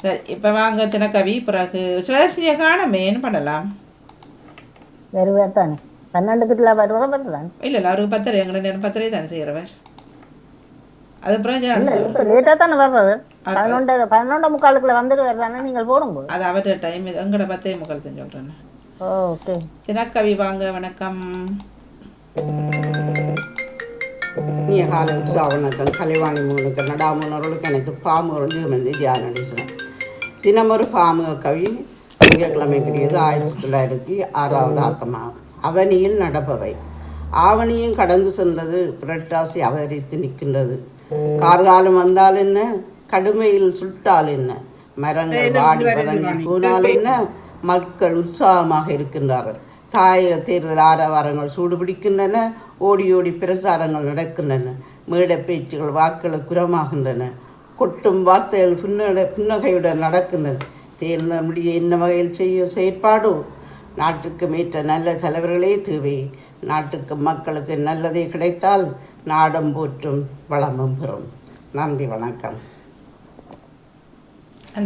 சரி இப்போ வாங்க தினக்கவி பிறகு சுதர்சினியை காணமேன்னு பண்ணலாம்? வருவா தானே பன்னெண்டுக்குள்ள வருவா வருதான் இல்லை இல்லை அவருக்கு பத்தரை எங்களை நேரம் பத்தரை தானே செய்கிறவர் அது அப்புறம் இல்ல ஜான்சன். இப்ப லேட்டா தானே வர்றது பதினொன்று பதினொன்று முக்காலுக்குள்ள வந்துடுவார் தானே நீங்கள் போடும்போது? அது அவர்கிட்ட டைம் இது எங்கட பத்தே முக்கால் சொல்கிறேன் ஓகே. தினக்கவி வாங்க வணக்கம். இனிய கால உற்சாவணக்கம் கலைவாணி மூணுக்கு நடாமுனர்களுக்கு எனக்கு பாமுகள் ஜீவந்தி தியான நடேசனம் தினமொரு பாமுக கவி திங்கட்கிழமைக்குரியது ஆயிரத்தி தொள்ளாயிரத்தி ஆறாவது ஆக்கமாகும் அவனியில் நடப்பவை. ஆவணியும் கடந்து சென்றது புரட்டாசி அவதரித்து நிற்கின்றது. கார்காலம் வந்தால் என்ன? கடுமையில் சுட்டால் என்ன? மரங்கள் வாடி வதங்கி போனால் என்ன? மக்கள் உற்சாகமாக இருக்கின்றார்கள். தாயக தேர்தல் ஆரவாரங்கள் சூடுபிடிக்கின்றன ஓடி ஓடி பிரச்சாரங்கள் நடக்கின்றன. மேடை பேச்சுகள் வாக்கள் குரமாகின்றன. கொட்டும் வார்த்தைகள் புன்னட புன்னகையுடன் நடக்கின்றன. தேர்தல் முடிய என்ன வகையில் செய்ய செயற்பாடோ? நாட்டுக்கு மேற்ற நல்ல தலைவர்களே தேவை. நாட்டுக்கு மக்களுக்கு நல்லதே கிடைத்தால் நாடும் போற்றும் வளமும் பெறும். நன்றி வணக்கம்.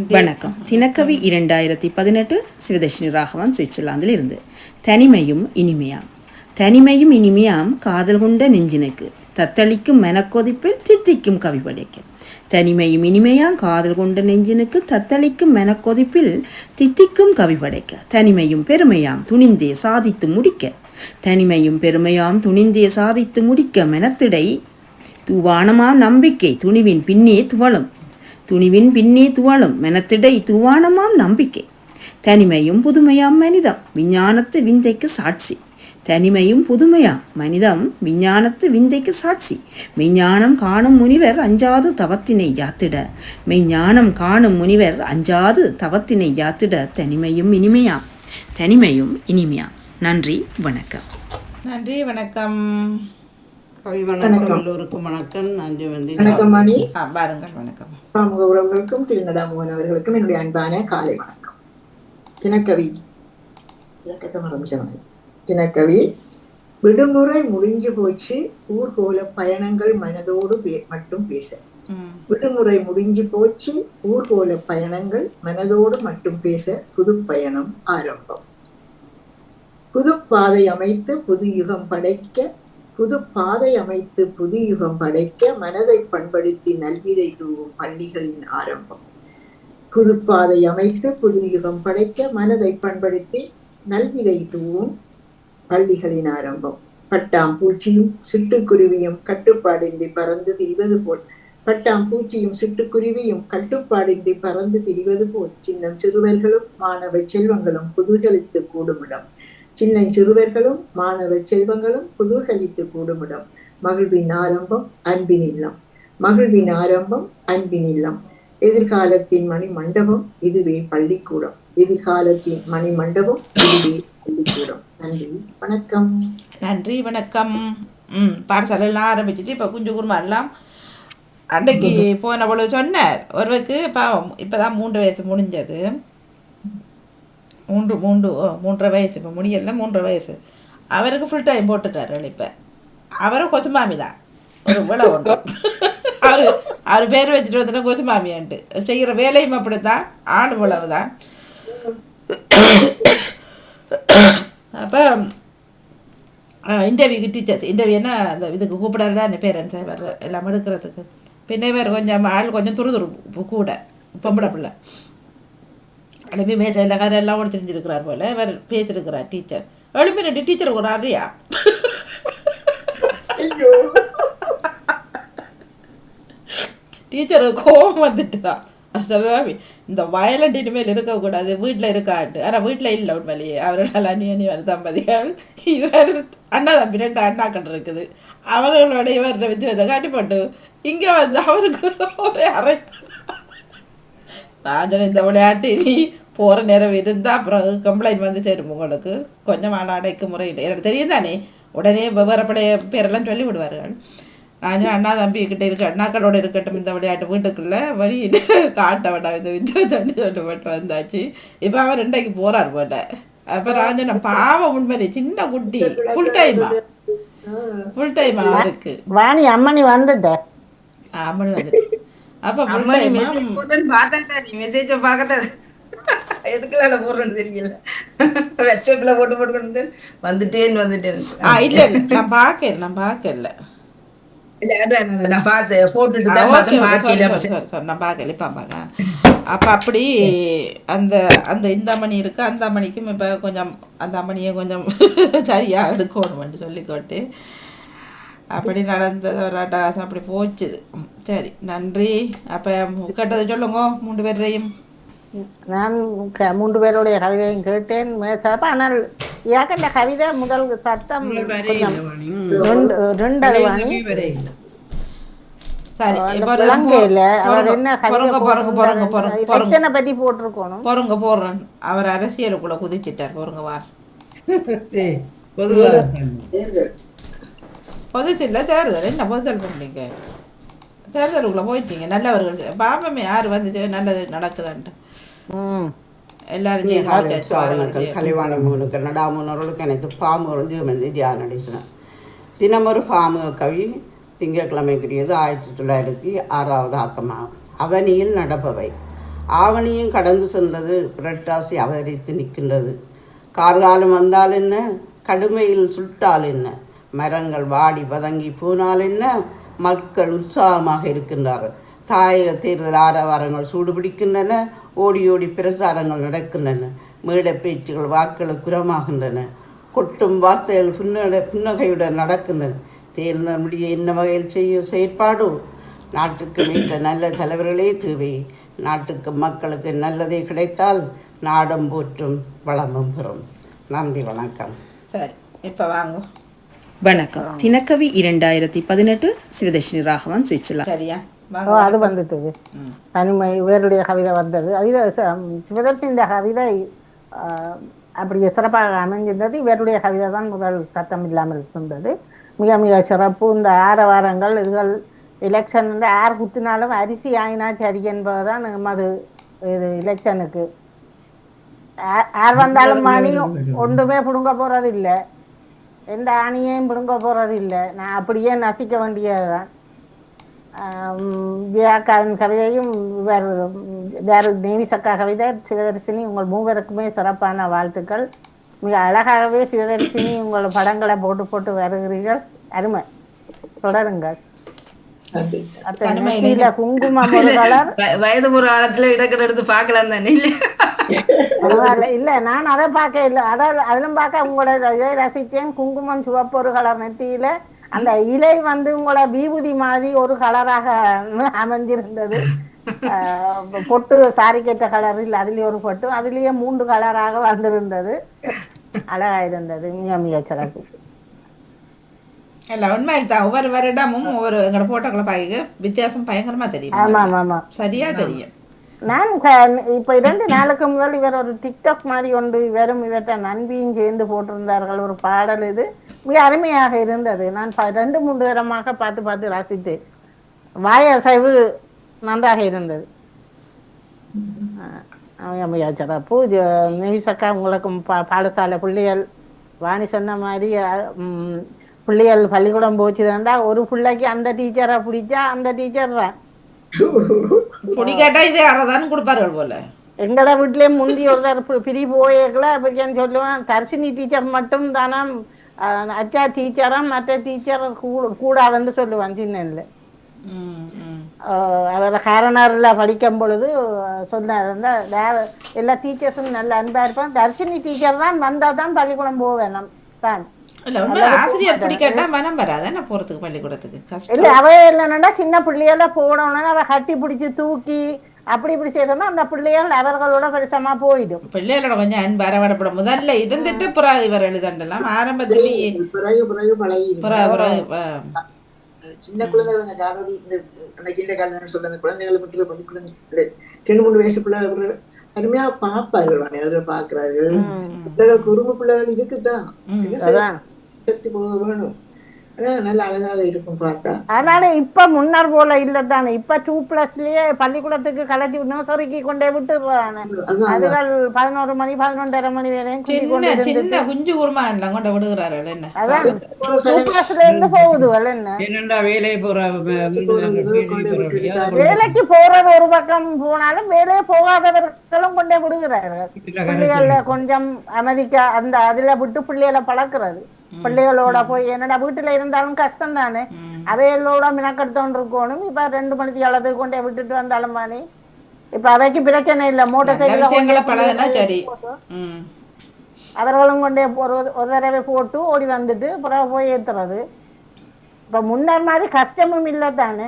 வணக்கம். தினக்கவி இரண்டாயிரத்தி பதினெட்டு சிவதர்ஷினி ராகவன் சுவிட்சர்லாந்தில் இருந்து. தனிமையும் இனிமையாம். தனிமையும் இனிமையாம் காதல் கொண்ட நெஞ்சினுக்கு. தத்தளிக்கும் மெனக்கொதிப்பில் தித்திக்கும் கவி படைக்க தனிமையும் இனிமையாம் காதல் கொண்ட நெஞ்சினுக்கு தத்தளிக்கும் மெனக்கொதிப்பில் தித்திக்கும் கவி படைக்க. தனிமையும் பெருமையாம் துணிந்தே சாதித்து முடிக்க. தனிமையும் பெருமையாம் துணிந்தே சாதித்து முடிக்க மெனத்திடை. துவானமாம் நம்பிக்கை துணிவின் பின்னே துவளும். துணிவின் பின்னே துவளும் மெனத்திடை துவானமாம் நம்பிக்கை. தனிமையும் புதுமையாம் மனிதம் விஞ்ஞானத்து விந்தைக்கு சாட்சி. தனிமையும் புதுமையாம் மனிதம் விஞ்ஞானத்து விந்தைக்கு சாட்சி. மெய்ஞானம் காணும் முனிவர் அஞ்சாது தவத்தினை யாத்திட. மெய்ஞானம் காணும் முனிவர் அஞ்சாது தவத்தினை யாத்திட. தனிமையும் இனிமையாம் தனிமையும் இனிமையாம் நன்றி வணக்கம். நன்றி வணக்கம். கவி வணக்கம். எல்லோருக்கும் வணக்கம். நன்றி வந்து வணக்கம் மணி. ஆ பாருங்கள் வணக்கம். பாமுக உறவுகளுக்கும் திருநடாமோகன் அவர்களுக்கும் என்னுடைய அன்பான காலை வணக்கம். தினக்கவி. இலக்கத்தை மறந்துட்டேன். தினக்கவி. விடுமுறை முடிஞ்சு போச்சு. ஊர்கோல பயணங்கள் மனதோடு மட்டும் பேச. விடுமுறை முடிஞ்சு போச்சு. ஊர்கோல பயணங்கள் மனதோடு மட்டும் பேச புது பயணம் ஆரம்பம். புது பாதை அமைத்து புது யுகம் படைக்க புது பாதை அமைத்து புது யுகம் படைக்க மனதை பண்படுத்தி நல்விதை தூவும் பள்ளிகளின் ஆரம்பம். புது பாதை அமைத்து புது யுகம் படைக்க மனதை பண்படுத்தி நல்விதை தூவும் பள்ளிகளின் ஆரம்பம். பட்டாம் பூச்சியும் சிட்டுக்குருவியும் கட்டுப்பாடின்றி பறந்து திரிவது போல் பட்டாம் பூச்சியும் சிட்டுக்குருவியும் கட்டுப்பாடின்றி பறந்து திரிவது போல் சின்னம் சிறுவர்களும் மாணவ செல்வங்களும் குதூகலித்து கூடுமிடம். சின்னம் சிறுவர்களும் மாணவ செல்வங்களும் குதூகலித்து கூடுமிடம். மகிழ்வின் ஆரம்பம் அன்பின் இல்லம். மகிழ்வின் ஆரம்பம் அன்பின் இல்லம். எதிர்காலத்தின் மணி மண்டபம் இதுவே பள்ளிக்கூடம். எதிர்காலத்தின் மணி மண்டபம் இதுவே பள்ளிக்கூடம். நன்றி வணக்கம். நன்றி வணக்கம். ம் பாடசாலையெல்லாம் ஆரம்பிச்சிட்டு இப்போ குஞ்சு குருமா எல்லாம் அன்றைக்கு போன பொழுது சொன்னார் ஒருவருக்கு பாவம் இப்போ தான் மூன்று வயசு முடிஞ்சது. மூன்று மூன்று ஓ மூன்றரை வயசு இப்போ முடியல மூன்றரை வயசு. அவருக்கு ஃபுல் டைம் போட்டுட்டார் இப்போ. அவரும் கொசுமாமி தான். ஒரு விளை அவர் அவர் பேர் வச்சுட்டு வந்துட்டு கொசுமாமியான்ட்டு செய்கிற வேலையும் அப்படி தான் ஆடு உழவு தான் அப்போ இன்டர்வியூக்கு டீச்சர்ஸ் இன்டர்வியூனா அந்த இதுக்கு கூப்பிடாரு தான் பேரண்ட்ஸ் வர்ற எல்லாம் எடுக்கிறதுக்கு. பின்ன வேறு கொஞ்சம் ஆள் கொஞ்சம் துரு துரு கூட பொம்பளை பிள்ளை. எழுப்பி மேச எல்லா கதை எல்லாம் கூட தெரிஞ்சிருக்கிறார் போல இவர் பேசியிருக்கிறார் டீச்சர் எழுப்பி ரெண்டு டீச்சர் ஒரு அறியா? டீச்சர் கோபம் வந்துட்டு தான் சொல்கிறாமி இந்த வயலண்ட் இனிமேல் இருக்கக்கூடாது வீட்டில் இருக்காண்டு ஆனால் வீட்டில் இல்லை உண்மையிலேயே. அவர்களால் அணி வர தம்பதிகள் இவர் அண்ணா தம்பி ரெண்டு அண்ணாக்கள் இருக்குது. அவர்களோட இவர் வித்தியாசத்தை காட்டி போட்டு இங்கே வந்து அவருக்கு ஒரே அறை. நான் சொன்னேன் இந்த விளையாட்டு நீ போகிற நேரம் இருந்தால் அப்புறம் கம்ப்ளைண்ட் வந்து சேரும் உங்களுக்கு. கொஞ்சம் அடைக்கும் முறையில். எனக்கு தெரியும் தானே? உடனே வெவ்வேறு பழைய பேரெல்லாம் சொல்லி விடுவார்கள் நான் அண்ணா தம்பி கிட்ட இருக்க அண்ணாக்களோட இருக்கட்டும் இந்த விளையாட்டு வீட்டுக்குள்ளே. வழியில் காட்ட வேண்டாம். இந்த வித்தியாசம் சொல்லப்பட்டு வந்தாச்சு. இப்போ அவர் ரெண்டைக்கு போகிறார் போல. அப்போ சொன்னேன் பாவம் உண்மையிலே. சின்ன குட்டி. ஃபுல் டைமா ஃபுல் டைமா அவருக்கு. வாணி அம்மணி வந்துட்ட. ஆமாம் வந்துட்டு. அப்ப full அம்மா நீ time மெசேஜ் பார்த்தா நீ மெசேஜ எதுக்குள்ள போடுறேன்னு தெரியல. வெச்சப்பில் போட்டு போட்டு வந்து வந்துட்டேன்னு வந்துட்டேன் ஆ இல்ல இல்ல. நான் பார்க்கல நான் பார்க்கல. அப்போ அப்படி அந்த அந்த இந்த மணி இருக்கு அந்த மணிக்கும் இப்போ கொஞ்சம் அந்த மணியை கொஞ்சம் சரியாக எடுக்கணும்னு சொல்லிக்கோட்டு அப்படி நடந்தது ஒரு அட்டகாசம் அப்படி போச்சுது ம், சரி நன்றி. அப்போ கேட்டதை சொல்லுங்க மூன்று பேரையும் நான் மூன்று பேருடைய கவிதையும் கேட்டேன். ஆனால் ஏகண்ட கவிதை முதல் சத்தம் கொஞ்சம் ரெண்டு ரெண்டு அழுவாணி சரி இல்ல அவர் என்ன பொறுங்க பொறுங்க பொறுங்க பொறுங்க பொறுங்க எலெக்ஷனை பத்தி போட்டிருக்கணும் பொறுங்க போடுறேன் அவர் அரசியலுக்குள்ள குதிச்சிட்டார் பொறுங்க வார் தேர்தல் பொதுசு இல்லை தேர்தல் என்ன பொதுதல் பண்ணீங்க தேர்தலுக்குள்ள போயிட்டீங்க நல்லவர்கள் பாப்பமே யார் வந்து நல்லது நடக்குதான்ட்டு ம் எல்லாரும் ஜெயிச்சு ஜெயிச்சு வாருங்கள், உற்சாகங்கள் ஜெயிச்சு. கலைவாணி மூணுக்கு நடாமுன்னோர்களுக்கு எனக்கு பாமுகளும் ஜீவந்தி தியானம் அடிச்சினேன் தினமொரு பாமுக கவி திங்கட்கிழமைக்குரியது ஆயிரத்தி தொள்ளாயிரத்தி ஆறாவது ஆக்கமாகும் அவனியில் நடப்பவை ஆவணியும் கடந்து சென்றது புரட்டாசி அவதரித்து நிற்கின்றது கார்காலம் வந்தால் என்ன கடுமையில் சுட்டால் என்ன மரங்கள் வாடி வதங்கி போனால் என்ன மக்கள் உற்சாகமாக இருக்கின்றார்கள் தாய தேர்தல் ஆரவாரங்கள் சூடுபிடிக்கின்றன ஓடி ஓடி பிரச்சாரங்கள் நடக்கின்றன மேடை பேச்சுகள் வாக்கள் குரமாகின்றன கொட்டும் வார்த்தைகள் புன்னட புன்னகையுடன் நடக்கின்றன. தேர்தல் முடிய என்ன வகையில் செய்யும் செயற்பாடோ? நாட்டுக்கு மிக நல்ல தலைவர்களே தேவை. நாட்டுக்கு மக்களுக்கு நல்லதே கிடைத்தால் நாடும் போற்றும் வளமும் பெறும். நன்றி வணக்கம். சரி இப்போ வாங்க. வணக்கம். தினக்கவி இரண்டாயிரத்தி பதினெட்டு சிவதர்ஷினி ராகவன் சுவிட்சர்லாந்து. சரியா? ஓ அது வந்துட்டு. தனிமை இவருடைய கவிதை வந்தது. அது சிவதர்சியின் கவிதை ஆஹ், அப்படி சிறப்பாக அமைஞ்சிருந்தது. இவருடைய கவிதை தான் முதல் சத்தம் இல்லாமல் இருந்தது. மிக மிக சிறப்பு. இந்த ஆரவாரங்கள் இதுகள் எலெக்ஷன் வந்து யார் குத்தினாலும் அரிசி ஆயினா சரி என்பதுதான் எமது இது எலெக்ஷனுக்கு யார் வந்தாலும் மணி ஒன்றுமே பிடுங்க போறது இல்லை எந்த ஆணியையும் பிடுங்க போறது இல்லை நான் அப்படியே நசிக்க வேண்டியதுதான். ஜியாக்காவின் கவிதையும் வேறு வேறு நேவிசக்கா கவிதை சிவதரிசினி உங்கள் மூவருக்குமே சிறப்பான வாழ்த்துக்கள். மிக அழகாகவே சிவதரிசினி உங்கள் படங்களை போட்டு போட்டு வருகிறீர்கள். அருமை. தொடருங்கள். வயது ஒரு காலத்துல இடக்கட எடுத்து பார்க்கலாம் தானே இல்ல? பரவாயில்ல. இல்ல நான் அதை பார்க்க இல்லை. அதான் அதிலும் பார்க்க உங்களோட இதை ரசித்தேன். குங்குமம் சிவப்பு ஒரு கலர் நெத்தியில. அந்த இலை வந்து உங்களோட விபூதி மாதிரி ஒரு கலராக அமைஞ்சிருந்தது. பொட்டு சாரி கேட்ட கலர் இல்லை அதுலயே ஒரு பொட்டு. அதுலயே மூன்று கலராக வந்திருந்தது. அழகா இருந்தது மிக மிக சிறப்பு. இல்லை உண்மை தான் ஒவ்வொரு வருடமும் ஒவ்வொரு எங்களோட போட்டோக்களை பார்க்க வித்தியாசம் பயங்கரமா தெரியும் ஆமா ஆமா ஆமா சரியா தெரியும் நான் இப்ப இரண்டு நாளுக்கு முதல் இவர் ஒரு டிக்டாக் மாதிரி ஒன்று இவரும் இவற்ற நண்பியும் சேர்ந்து போட்டிருந்தார்கள் ஒரு பாடல் இது மிக அருமையாக இருந்தது நான் ரெண்டு மூன்று தரமாக பார்த்து பார்த்து ரசித்தேன் வாய அசைவு நன்றாக இருந்தது மிக சிறப்பு இது நெவிசக்கா உங்களுக்கு பா- பாடசாலை பிள்ளைகள் வாணி சொன்ன மாதிரி பிள்ளைகள் பள்ளிக்கூடம் போச்சுதாண்டா ஒரு பிள்ளைக்கு அந்த டீச்சரை பிடிச்சா அந்த டீச்சர் தான். பிடிக்காட்டா இதே அறதான்னு கொடுப்பார்கள் போல. எங்கள வீட்லயே முந்தி ஒருத்தர் பிரி போயேக்கல அப்படி சொல்லுவேன் தர்ஷினி டீச்சர் மட்டும் தானே அச்சா டீச்சரும் மற்ற டீச்சர் கூடாதுன்னு சொல்லுவேன் ம் அவர் காரணர்ல படிக்கும் பொழுது சொன்னார் வேற- எல்லா டீச்சர்ஸும் நல்ல அன்பா இருப்பான். தர்ஷினி டீச்சர் தான் வந்தா தான் பள்ளிக்கூடம் போவேன் நான் தான். இல்லை உண்மை ஆசிரியர் பிடிக்காட்டா மனம் வராது. என்ன போகிறதுக்கு பள்ளிக்கூடத்துக்கு? கஷ்டம். இல்ல அவ என்னன்னா சின்ன பிள்ளைகள போனோம்னா அவ கட்டி பிடிச்சு தூக்கி அப்படி இப்படி செய்தோம்னா அந்த பிள்ளைகள் அவர்களோட பெருசமா போயிடும். பிள்ளைகளோட கொஞ்சம் அன்பு அரவணைப்பட முதல்ல இருந்துட்டு பிறகு இவர் எழுதண்டலாம். ஆரம்பத்திலேயே பிறகு பிறகு பழகி பிறகு பிறகு ஆ. சின்ன குழந்தைகள் இந்த காலடி இந்த அந்த கிண்ட காலம் சொல்ல அந்த குழந்தைகளை குழந்தை ரெண்டு மூணு வயசு பிள்ளைகள் அருமையா பார்ப்பார்கள். வாணி அதில் பார்க்கிறார்கள் பிள்ளைகள் குறும்பு பிள்ளைகள் இருக்குதான். சக்தி போக வேணும் அதான் நல்ல அழகாக இருக்கும் பார்த்தா. அதனால இப்ப முன்னர் போல இல்ல தானே. இப்ப டூ பிளஸ்லயே பள்ளிக்கூடத்துக்கு கலட்டி நர்சரிக்கு கொண்டே விட்டுறானே அதான் அதுகள் பதினோரு மணி பதினொன்றரை மணி வரையும் கூட்டிக் சின்ன கொண்டு இருந்து- சின்ன குஞ்சு குருமா எல்லாம் கொண்டு விடுகிறார்கள் என்ன அதான். டூ பிளஸ்ல இருந்து போகுதுகள் என்ன? என்னண்டா வேலையை போகிற வேலைக்கு போறது ஒரு பக்கம் போனாலும் வேலையே போகாதவர்களும் கொண்டே விடுகிறார்கள். பிள்ளைகள கொஞ்சம் அமைதிக்கா அந்த அதுல விட்டு பிள்ளைகளை பழக்கிறது. பிள்ளைகளோட போய் என்னடா வீட்டுல இருந்தாலும் கஷ்டம் தானே அவைகளோட மினக்கெடுத்தோண்டு இருக்கணும் இப்ப ரெண்டு மணிக்கு அளவுக்கு கொண்டே விட்டுட்டு வந்தாலும் பானே இப்ப அவைக்கு பிரச்சனை இல்ல மோட்டார் சைக்கிள் அவர்களும் கொண்டே ஒரு ஒரு தடவை போட்டு ஓடி வந்துட்டு பிறகு போய் ஏத்துறது இப்ப முன்னர் மாதிரி கஷ்டமும் இல்லை தானே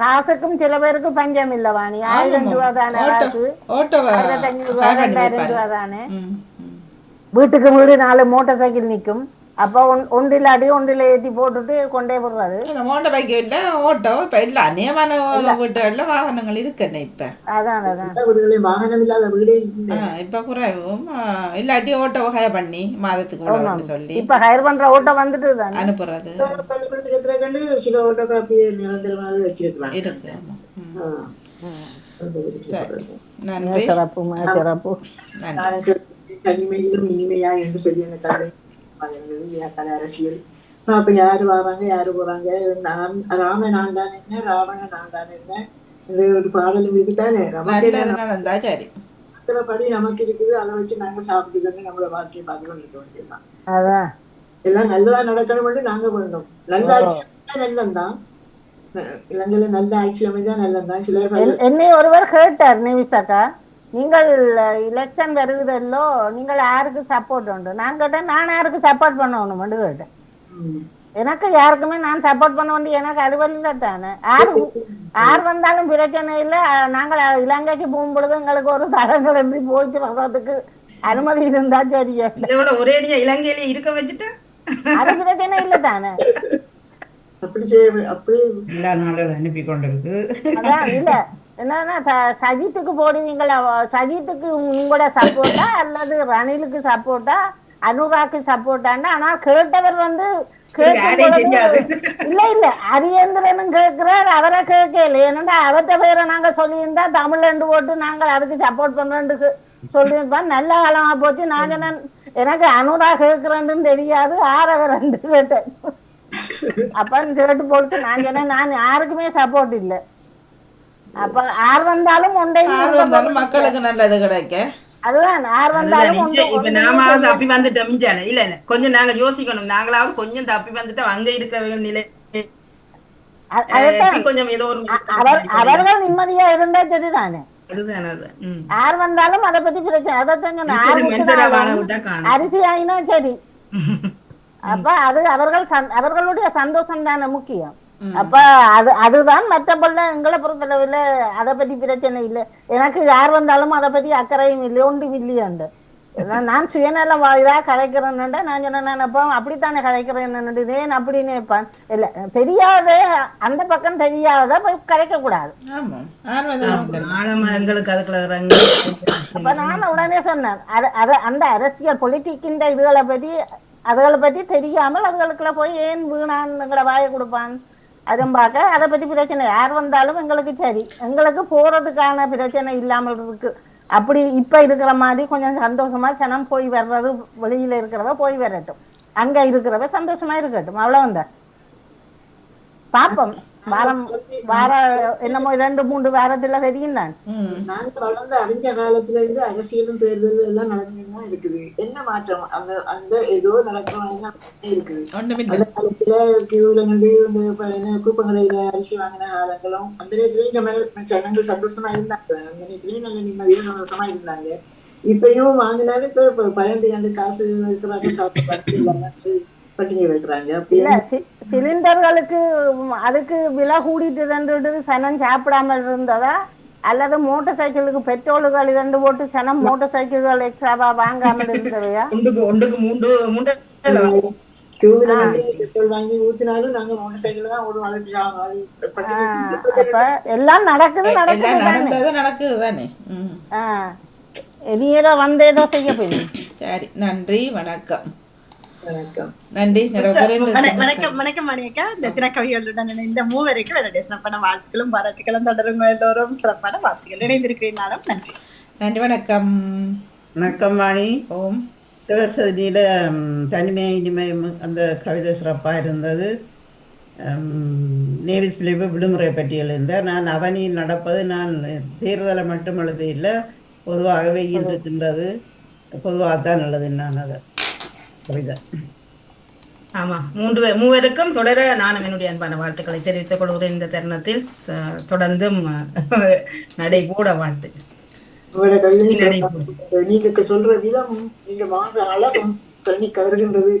காசுக்கும் சில பேருக்கு பஞ்சம் இல்ல வாணி ஆயிரம் ரூபா தானே காசு ஓட்டோவை ஆயிரத்தஞ்சு ரூபா ரெண்டாயிரம் ரூபா தானே. வீட்டுக்கு வீடு நாலு மோட்டார் சைக்கிள் நிக்கும். அப்ப ஒன்- ஒன்றில் அடி ஒன்றில் ஏத்தி போட்டுட்டு கொண்டே இந்த மோட்டர் பைக் இல்லை ஓட்டோ இப்போ இல்லை. அநேகமான வீட்டுகளில் வாகனங்கள் இருக்குன்னு இப்போ. அதான் அதான். வாகனம் இல்லாத வீடே இல்லை. இப்போ குறைவும் இல்லாட்டி ஓட்டோ வகையை பண்ணி மாதத்துக்கு இவ்வளவுன்னு சொல்லி இப்ப ஹயர் பண்ற ஓட்டம் வந்துட்டு தானே. அனுப்புறது. பள்ளிக்கூடத்துக்கு எத்தனை கண்டு சில ஓட்டோகிராஃபியை நிரந்தரமாக வச்சிருக்கலாம். இருக்கு நன்றி. சிறப்பு ம- சிறப்பு. நன்றி. தனிமையிலும் இனிமையா என்று சொல்லி எனக்கு கதை இருந்தது கதை அரசியல். நான் அப்ப யாரு வராங்க யாரு போறாங்க நான் ராமன் ஆண்டான் என்ன? ராவணன் ஆண்டான் என்ன? இந்த ஒரு பாடலும் இருக்குதானே? நமக்கு என்ன நல்லது நடந்தா சரி. படி நமக்கு இருக்குது. அதை வச்சு நாங்க சாப்பிட்டுக்கணும் நம்மளோட வாழ்க்கையை பார்த்து கொண்டு இருக்க வேண்டியதுதான் எல்லாம் நல்லதா நடக்கணும் நாங்க பண்ணணும் நல்ல ஆட்சி அமைந்தா நல்லந்தான் அஹ் இலங்கையில நல்ல ஆட்சி அமைந்தா நல்லந்தான் சில என்னை ஒருவர் கேட்டார் நிவிசாக்கா நீங்கள் எலெக்ஷன் வருகுதல்லோ நீங்கள் யாருக்கு சப்போர்ட் உண்டு? நான் கேட்டேன் நான் யாருக்கு சப்போர்ட் பண்ணணும்னு கேட்டேன். ம். எனக்கு யாருக்குமே நான் சப்போர்ட் பண்ண வேண்டிய எனக்கு அலுவல் இல்லை தானே? யார் யார் வந்தாலும் பிரச்சனை இல்லை. நாங்கள் இலங்கைக்கு போகும்பொழுது எங்களுக்கு ஒரு தடங்கள் என்று போயிட்டு வர்றதுக்கு அனுமதி இருந்தா சரியா ஒரேடியா இலங்கையிலே இருக்க வச்சுட்டு? அது பிரச்சனை இல்லை தானே? அப்படி செய்ய அப்படி எல்லா நாளும் அனுப்பி கொண்டிருக்கு. அதான் இல்ல. என்னன்னா சஜித்துக்கு போடுவீங்களா? சஜித்துக்கு உங்களோட சப்போர்ட்டா அல்லது ரணிலுக்கு சப்போர்ட்டா அனுராக்கு சப்போர்ட்டான்னு ஆனா கேட்டவர் வந்து. இல்ல இல்ல. அரியந்திரனும் கேட்கிறார் அவரை கேட்கல ஏன்னா அவர்கிட்ட பேரை நாங்க சொல்லியிருந்தா தமிழ் ரெண்டு போட்டு நாங்கள் அதுக்கு சப்போர்ட் பண்றோன்னு சொல்லியிருப்போம் நல்ல காலமா போச்சு. நான் சொன்னேன் எனக்கு அனுரா கேட்கிறேன்னு தெரியாது. ஆறவர் ரெண்டு கேட்டேன் அப்ப கேட்டு போட்டு நான் சொன்னேன் நான் யாருக்குமே சப்போர்ட் இல்ல. அப்ப யார் வந்தாலும் ஒன்றை யார் வந்தாலும் மக்களுக்கு நல்லது கிடைக்க. அதுதான் யார் அதுதான் வந்தாலும் இப்ப நாமாவது தப்பி வந்துட்டோம். இல்ல இல்ல. கொஞ்சம் நாங்க யோசிக்கணும். நாங்களாவது கொஞ்சம் தப்பி வந்துட்டோம் அங்க இருக்கிற நிலை. அவர்கள் நிம்மதியா இருந்தா சரிதானே. யார் வந்தாலும் அதை பத்தி பிரச்சனை காணும். அரிசி ஆயினா சரி. அப்ப அது அவர்கள் அவர்களுடைய சந்தோஷம் தானே முக்கியம். அப்ப அது அதுதான் மற்றபடி எங்களை பொறுத்தளவுல அதை பத்தி பிரச்சனை இல்லை. எனக்கு யார் வந்தாலும் அதை பத்தி அக்கறையும் இல்லை ஒன்றும் இல்லையாண்டு நான் சுயநலம் இதா கதைக்கிறேன்னுட்டா நான் சொன்னேன் நான் அப்போ அப்படித்தானே கதைக்கிறேன் ஏன் அப்படி நினைப்பான் இல்ல தெரியாத அந்த பக்கம் தெரியாத போய் கதைக்க. கூடாது அப்ப நான் உடனே சொன்னேன் அது அது அந்த அரசியல் பொலிட்டிக்கின்ற இதுகளை பத்தி அதுகளை பத்தி தெரியாமல் அதுகளுக்குள்ள போய் ஏன் வீணான் எங்களை வாயை கொடுப்பான்? அதுவும் அதை பத்தி பிரச்சனை யார் வந்தாலும் எங்களுக்கு சரி. எங்களுக்கு போறதுக்கான பிரச்சனை இல்லாமல் இருக்கு. அப்படி இப்ப இருக்கிற மாதிரி கொஞ்சம் சந்தோஷமா சனம் போய் வர்றது வெளியில இருக்கிறவ போய் வரட்டும். அங்க இருக்கிறவ சந்தோஷமா இருக்கட்டும். அவ்வளவு வந்த பார்ப்போம். வாரம் வார என்னமோ ரெண்டு மூன்று வாரத்துல தெரியும் தான். நாங்க வளர்ந்து அறிஞ்ச காலத்துல இருந்து அரசியலும் தேர்தல் எல்லாம் நடந்துட்டு தான் இருக்குது. என்ன மாற்றம்? அந்த அந்த ஏதோ நடக்கிறவங்க இருக்குது. அந்த காலத்துல கியூல இந்த என்ன கூப்பங்கடையில அரிசி வாங்கின காலங்களும் அந்த நேரத்துலயும் இந்த ஜனங்கள் சந்தோஷமா இருந்தாங்க. அந்த நேரத்துலயும் நல்ல நிம்மதியா சந்தோஷமா இருந்தாங்க. இப்பயும் வாங்கினாலும் இப்ப பயந்து கண்டு காசு இருக்கிறாங்க சாப்பிட்டு இல்ல சிலிண்டர்களுக்கு அதுக்கு விலை கூடிட்டுதுன்றது சனம் சாப்பிடாம இருந்ததா? அல்லது மோட்டார் சைக்கிளுக்கு பெட்ரோலுகள் இதண்டு போட்டு சனம் மோட்டார் சைக்கிள்கள் எக்ஸ்ட்ராவா வாங்காமல் இருந்தவையா? எல்லாம் நடக்குது நடக்குது இனி ஏதோ வந்து ஏதோ செய்ய போயிடும் சரி நன்றி வணக்கம். நன்றி வணக்கம் வணக்கம் மணியக்கா. இந்த தினக்கவிகளுடன் இணைந்த மூவருக்கும் என்னுடைய சிறப்பான வாழ்த்துக்களும் பாராட்டுகளும் தொடருங்க எல்லோரும் சிறப்பான வாழ்த்துக்கள் இணைந்திருக்கிறேன் நானும். நன்றி. நன்றி வணக்கம். வணக்கம் வாணி ஓம். சிவசதியில் தனிமை இனிமை அந்த கவிதை சிறப்பாக இருந்தது. நேவிஸ் பிலிப்பு விடுமுறை பற்றி எழுந்தார் நான் அவனியில் நடப்பது நான் தேர்தலை மட்டும் எழுதியில்லை பொதுவாகவே இருக்கின்றது. பொதுவாகத்தான் எழுதினான் அதை. ஆமா மூன்று மூவருக்கும் தொடர நானும் என்னுடைய அன்பான வாழ்த்துக்களை தெரிவித்துக் கொள்கிறேன் இந்த தருணத்தில். தொடர்ந்தும் அஹ், நடை கூட வாழ்த்து. நீங்க சொல்ற விதம் நீங்க வாங்க அழகும் கண்ணி கவர்கின்றது.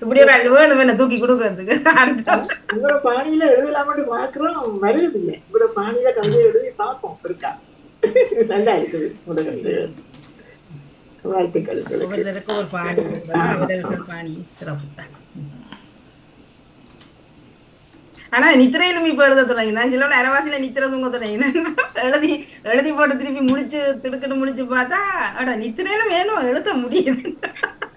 இப்படி ஒரு ஆள் வேணும் என்ன தூக்கி கொடுக்கறதுக்கு? உங்களோட பாணியில எழுதலாமட்டு பாக்குறோம் வருகிறது இல்லை உங்களோட பாணியில கவிதை எழுதி பார்ப்போம். இருக்கா? நல்லா இருக்குது. உங்களோட கவிதை வாழ்த்துக்கள் உங்களுக்கு. ஒரு பாணி இருக்கிறது. பாணி சிறப்பு ஆனா நித்திரையிலும் இப்ப எழுத தொடங்கினா நான் சில அரவாசியில நித்திரை தூங்க தொடங்கினேன் எழுதி எழுதி போட்டு திருப்பி முடிச்சு திடுக்கிட்டு முடிச்சு பார்த்தா அட நித்திரையிலும் வேணும் எழுத முடியுது